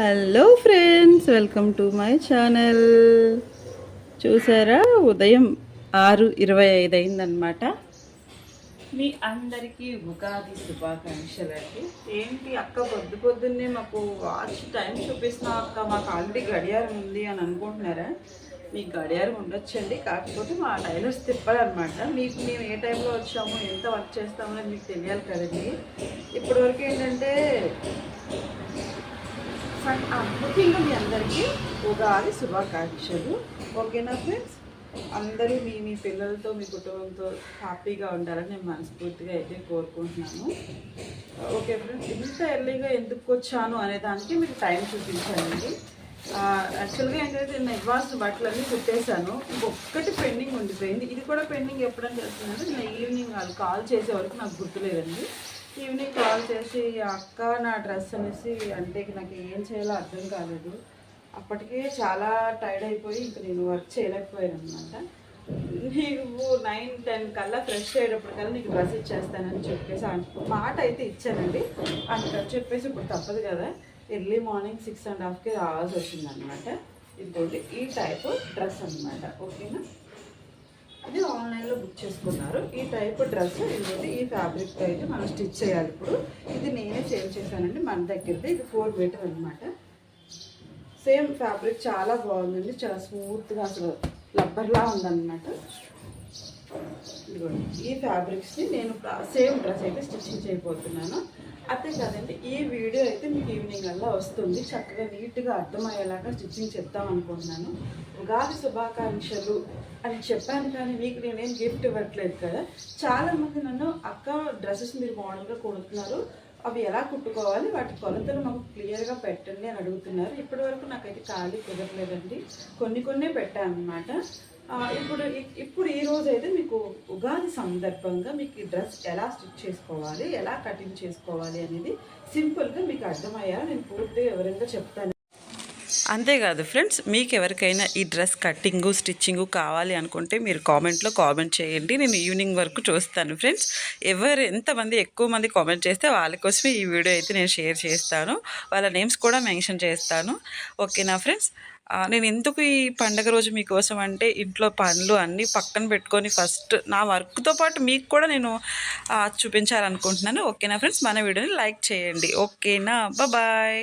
Hello friends welcome to my channel చూసారా? ఉదయం ఆరు ఇరవై ఐదు అయిందనమాట మీ అందరికీ ఉగాది శుభాకాంక్షలు అండి. ఏంటి అక్క పొద్దు పొద్దున్నే మాకు వాచ్ టైం చూపిస్తున్నా అక్క. మాకు ఆల్రెడీ గడియారం ఉంది అని అనుకుంటున్నారా? మీకు గడియారం ఉండొచ్చండి. కాకపోతే మా టైలర్స్ తిప్పారనమాట మీకు మేము ఏ టైంలో వచ్చాము ఎంత వర్క్ చేస్తామో అనేది మీకు తెలియాలి కదండి. ఇప్పటివరకు ఏంటంటే ముఖ్యంగా మీ అందరికీ ఉగాది శుభాకాంక్షలు. ఓకేనా ఫ్రెండ్స్? అందరూ మీ మీ పిల్లలతో మీ కుటుంబంతో హ్యాపీగా ఉండాలని నేను మనస్ఫూర్తిగా అయితే కోరుకుంటున్నాను. ఓకే ఫ్రెండ్స్ ఇంత ఎర్లీగా ఎందుకు వచ్చాను అనే దానికి మీకు టైం చూపించానండి యాక్చువల్గా ఏంటంటే నేను అడ్వాన్స్ బట్టలన్నీ కుట్టేశాను. ఒక్కటి పెండింగ్ ఉండిపోయింది. ఇది కూడా పెండింగ్ ఎప్పుడని చేస్తుందంటే నేను ఈవినింగ్ వాళ్ళు కాల్ చేసే వరకు నాకు గుర్తులేదండి. ఈవినింగ్ కాల్ చేసి అక్క నా డ్రెస్ అనేసి అంటే నాకు ఏం చేయాలో అర్థం కాలేదు. అప్పటికే చాలా టైర్డ్ అయిపోయి ఇంక నేను వర్క్ చేయలేకపోయాను అనమాట నీవు నైన్ టెన్ కల్లా ఫ్రెష్ అయ్యేటప్పటికల్లా నీకు డ్రెస్ ఇచ్చేస్తానని చెప్పేసి మాట అయితే ఇచ్చానండి. అంత చెప్పేసి ఇప్పుడు తప్పదు కదా. ఎర్లీ మార్నింగ్ సిక్స్ అండ్ హాఫ్కి రావాల్సి వచ్చిందనమాట ఇంకోటి ఇదిగోండి ఈ టైప్ డ్రెస్ అనమాట ఓకేనా? ఇది ఆన్లైన్లో బుక్ చేసుకున్నారు. ఈ టైప్ డ్రెస్ ఏంటంటే ఈ ఫ్యాబ్రిక్ అయితే మనం స్టిచ్ చేయాలి. ఇప్పుడు ఇది నేనే చేంజ్ చేశానండి. మన దగ్గరది ఇది ఫోర్ మీటర్ అనమాట సేమ్ ఫ్యాబ్రిక్ చాలా బాగుందండి. చాలా స్మూత్గా అసలు లబ్బర్లా ఉందన్నమాట. ఈ ఫ్యాబ్రిక్స్ని నేను సేమ్ డ్రెస్ అయితే స్టిచ్చింగ్ చేయబోతున్నాను. అంతే కాదండి ఈ వీడియో అయితే మీకు ఈవినింగ్ అలా వస్తుంది. చక్కగా నీట్గా అర్థమయ్యేలాగా స్టిచ్చింగ్ చెప్తాం అనుకుంటున్నాను. ఉగాది శుభాకాంక్షలు అని చెప్పాను కానీ మీకు నేనేం గిఫ్ట్ ఇవ్వట్లేదు కదా. చాలామంది నన్ను అక్క డ్రెస్సెస్ మీరు మోడల్గా కొడుతున్నారు అవి ఎలా కుట్టుకోవాలి? వాటి కొలతలు మాకు క్లియర్గా పెట్టండి అని అడుగుతున్నారు. ఇప్పటి వరకు నాకైతే ఖాళీ కుదరలేదండి. కొన్ని కొన్ని పెట్టాను అనమాట ఇప్పుడు ఇప్పుడు ఈ రోజు అయితే మీకు ఉగాది సందర్భంగా మీకు ఈ డ్రెస్ ఎలా స్టిచ్ చేసుకోవాలి ఎలా కటింగ్ చేసుకోవాలి అనేది సింపుల్గా మీకు అర్థమయ్యా నేను పూర్తిగా వివరంగా చెప్తాను. అంతేకాదు ఫ్రెండ్స్ మీకు ఎవరికైనా ఈ డ్రెస్ కట్టింగు స్టిచ్చింగు కావాలి అనుకుంటే మీరు కామెంట్లో కామెంట్ చేయండి. నేను ఈవినింగ్ వరకు చూస్తాను ఫ్రెండ్స్. ఎవరు ఎంతమంది ఎక్కువ మంది కామెంట్ చేస్తే వాళ్ళ కోసమే ఈ వీడియో అయితే నేను షేర్ చేస్తాను. వాళ్ళ నేమ్స్ కూడా మెన్షన్ చేస్తాను. ఓకేనా ఫ్రెండ్స్? నేను ఎందుకు ఈ పండగ రోజు మీకోసం అంటే ఇంట్లో పనులు అన్నీ పక్కన పెట్టుకొని ఫస్ట్ నా వర్క్తో పాటు మీకు కూడా నేను చూపించాలనుకుంటున్నాను. ఓకేనా ఫ్రెండ్స్? మన వీడియోని లైక్ చేయండి. ఓకేనా? బాయ్